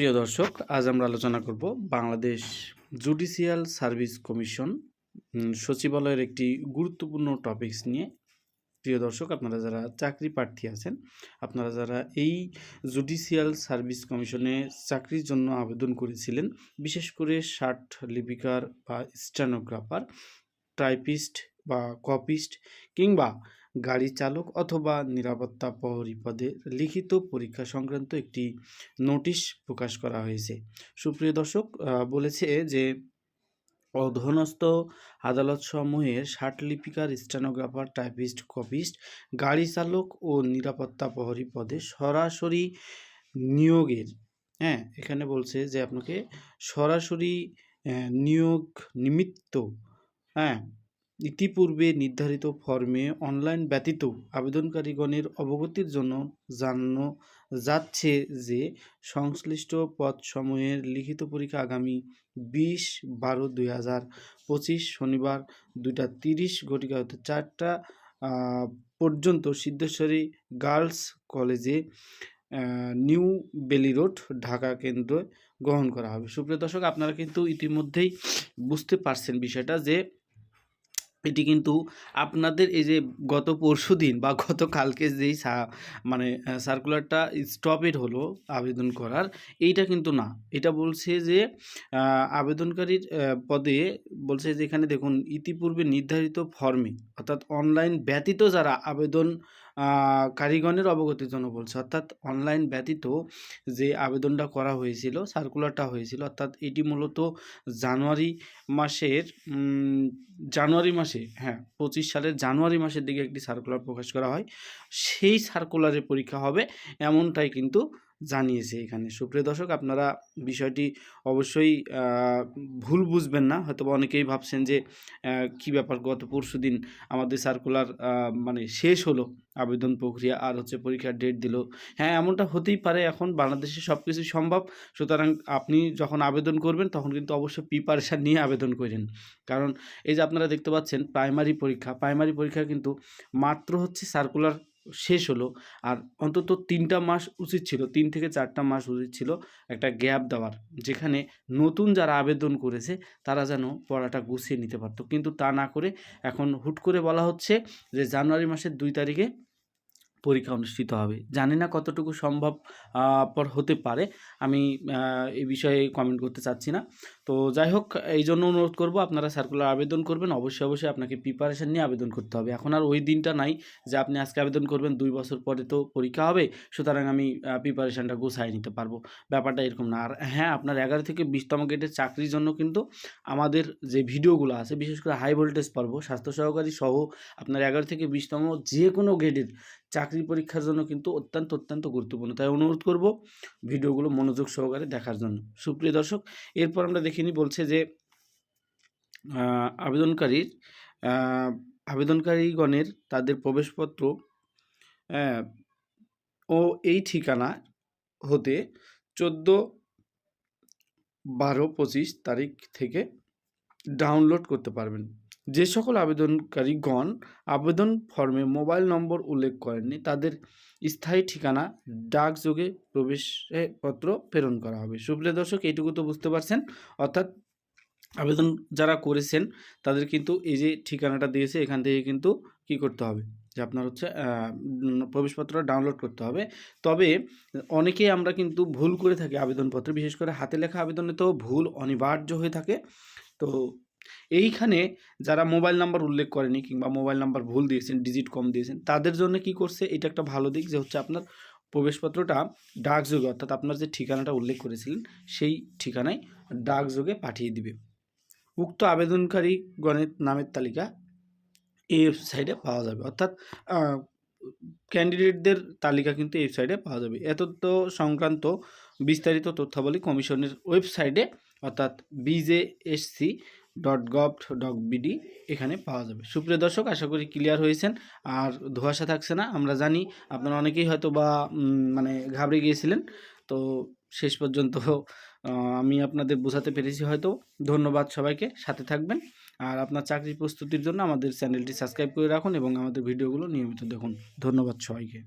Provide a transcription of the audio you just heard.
প্রিয় দর্শক, আজ আমরা আলোচনা করব বাংলাদেশ জুডিশিয়াল সার্ভিস কমিশন সচিবালয়ের একটি গুরুত্বপূর্ণ টপিকস নিয়ে। প্রিয় দর্শক, আপনারা যারা চাকরি প্রার্থী আছেন, আপনারা যারা এই জুডিশিয়াল সার্ভিস কমিশনে চাকরির জন্য আবেদন করেছিলেন, বিশেষ করে ষাট লিপিকার বা স্টেনোগ্রাফার, টাইপিস্ট বা কপিস্ট কিংবা গাড়ি চালক অথবা নিরাপত্তা প্রহরী পদে লিখিত পরীক্ষা সংক্রান্ত একটি নোটিশ প্রকাশ করা হয়েছে। সুপ্রিয় দর্শক বলেছে যে অধনস্থ আদালত সমূহের ষাট লিপিকার স্টেনোগ্রাফার, টাইপিস্ট কপিস্ট গাড়ি চালক ও নিরাপত্তা প্রহরী পদে সরাসরি নিয়োগের হ্যাঁ এখানে বলছে যে আপনাকে সরাসরি নিয়োগ নিমিত্ত হ্যাঁ ইতিপূর্বে নির্ধারিত ফর্মে অনলাইন ব্যতীত আবেদনকারীগণের অবগতির জন্য জানানো যাচ্ছে যে সংশ্লিষ্ট পদসমূহের লিখিত পরীক্ষা আগামী বিশ বারো দুই হাজার পঁচিশ শনিবার দুইটা তিরিশ ঘটিকা হতে চারটা পর্যন্ত সিদ্ধেশ্বরী গার্লস কলেজে নিউ বেলি রোড, ঢাকা কেন্দ্র গ্রহণ করা হবে। সুপ্রিয় দর্শক, আপনারা কিন্তু ইতিমধ্যেই বুঝতে পারছেন বিষয়টা যে এটি কিন্তু আপনাদের এই যে গত পরশু দিন বা গত কালকে যেই মানে সার্কুলারটা স্টপেড হলো আবেদন করার, এইটা কিন্তু না। এটা বলছে যে আবেদনকারীর পদে বলছে যে এখানে দেখুন, ইতিপূর্বে নির্ধারিত ফর্মে অর্থাৎ অনলাইন ব্যতীত যারা আবেদন কারীগণের অবগতির জন্য বলছে। অর্থাৎ অনলাইন ব্যতীত যে আবেদনটা করা হয়েছিল সার্কুলারটা হয়েছিল, অর্থাৎ এটি মূলত জানুয়ারি মাসের জানুয়ারি মাসে হ্যাঁ পঁচিশ সালের জানুয়ারি মাসের দিকে একটি সার্কুলার প্রকাশ করা হয়। সেই সার্কুলারে পরীক্ষা হবে, এমনটাই কিন্তু জানিয়েছে এখানে। সুপ্রিয় দর্শক, আপনারা বিষয়টি অবশ্যই ভুল বুঝবেন না। হয়তো অনেকেই ভাবছেন যে কি ব্যাপার? গত পরশু দিন আমাদের সার্কুলার মানে শেষ হলো আবেদন প্রক্রিয়া, আর হচ্ছে পরীক্ষার ডেট দিল। হ্যাঁ এমনটা হতেই পারে এখন। বাংলাদেশে সব কিছু সম্ভব। সুতরাং আপনি যখন আবেদন করবেন, তখন কিন্তু অবশ্যই প্রিপারেশান নিয়ে আবেদন করেন। কারণ, এই যে আপনারা দেখতে পাচ্ছেন প্রাইমারি পরীক্ষা। প্রাইমারি পরীক্ষা কিন্তু মাত্র হচ্ছে সার্কুলার শেষ হলো। আর অন্তত তিনটা মাস উচিত ছিল, তিন থেকে চারটা মাস উচিত ছিল একটা গ্যাপ দেওয়ার, যেখানে নতুন যারা আবেদন করেছে তারা যেন পড়াটা গুছিয়ে নিতে পারতো। কিন্তু তা না করে এখন হুট করে বলা হচ্ছে যে জানুয়ারি মাসের দুই তারিখে পরীক্ষা অনুষ্ঠিত হবে। জানি না কতটুকু সম্ভব পর হতে পারে। আমি এই বিষয়ে কমেন্ট করতে চাচ্ছি না। তো যাই হোক, এই জন্য অনুরোধ করব, আপনারা সার্কুলার আবেদন করবেন। অবশ্যই অবশ্যই আপনাকে প্রিপারেশান নিয়ে আবেদন করতে হবে। এখন আর ওই দিনটা নাই যে আপনি আজকে আবেদন করবেন, দুই বছর পরে তো পরীক্ষা হবে, সুতরাং আমি প্রিপারেশানটা গুছাই নিতে পারব। ব্যাপারটা এরকম না। আর হ্যাঁ আপনার এগারো থেকে বিশতম গেটের চাকরির জন্য কিন্তু আমাদের যে ভিডিওগুলো আছে, বিশেষ করে হাই ভোল্টেজ পর্ব, স্বাস্থ্য সহকারী সহ আপনার এগারো থেকে বিশতম যে কোনো গ্রেডের চাকরি পরীক্ষার জন্য কিন্তু অত্যন্ত অত্যন্ত গুরুত্বপূর্ণ। তাই অনুরোধ করব ভিডিওগুলো মনোযোগ সহকারে দেখার জন্য। সুপ্রিয় দর্শক, এরপর আমরা দেখিনি বলছে যে আবেদনকারীর আবেদনকারীগণের তাদের প্রবেশপত্র ও এই ঠিকানা হতে চোদ্দ বারো পঁচিশ তারিখ থেকে ডাউনলোড করতে পারবেন। যে সকল আবেদনকারীগণ আবেদন ফর্মে মোবাইল নম্বর উল্লেখ করেননি, তাদের স্থায়ী ঠিকানা, ডাকযোগে প্রবেশপত্র প্রেরণ করা হবে। সুপ্রিয় দর্শক, এইটুকু তো বুঝতে পারছেন। অর্থাৎ আবেদন যারা করেছেন, তাদের কিন্তু এই যে ঠিকানাটা দিয়েছে, এখান থেকে কিন্তু কি করতে হবে? যে আপনার হচ্ছে প্রবেশপত্র ডাউনলোড করতে হবে। তবে অনেকেই আমরা কিন্তু ভুল করে থাকি আবেদনপত্রে। বিশেষ করে হাতে লেখা আবেদনে তো ভুল অনিবার্য হয়ে থাকে। তো এইখানে যারা মোবাইল নাম্বার উল্লেখ করেনি কিংবা মোবাইল নাম্বার ভুল দিয়েছেন ডিজিট কম দিয়েছেন, তাদের জন্য কি করছে? এটা একটা ভালো দিক যে হচ্ছে আপনার প্রবেশপত্রটা ডাকযোগে অর্থাৎ আপনার যে ঠিকানাটা উল্লেখ করেছিলেন, সেই ঠিকানায় ডাকযোগে পাঠিয়ে দিবে। উক্ত আবেদনকারী গণের নামের তালিকা এই ওয়েবসাইটে পাওয়া যাবে। অর্থাৎ ক্যান্ডিডেটদের তালিকা কিন্তু এই ওয়েবসাইটে পাওয়া যাবে। এত তো সংক্রান্ত বিস্তারিত তথ্যাবলী কমিশনের ওয়েবসাইটে অর্থাৎ BJSC dot gov dot BD এখানে পাওয়া যাবে। সুপ্রিয় দর্শক, আশা করি ক্লিয়ার হয়েছেন। আর ধোয়াশা থাকছে না, আমরা জানি আপনারা অনেকেই হয়তো বা মানে ঘাবড়ে গিয়েছিলেন। তো শেষ পর্যন্ত আমি আপনাদের বোঝাতে পেরেছি হয়তো। ধন্যবাদ সবাইকে, সাথে থাকবেন। আর আপনার চাকরির প্রস্তুতির জন্য আমাদের চ্যানেলটি সাবস্ক্রাইব করে রাখুন এবং আমাদের ভিডিওগুলো নিয়মিত দেখুন। ধন্যবাদ সবাইকে।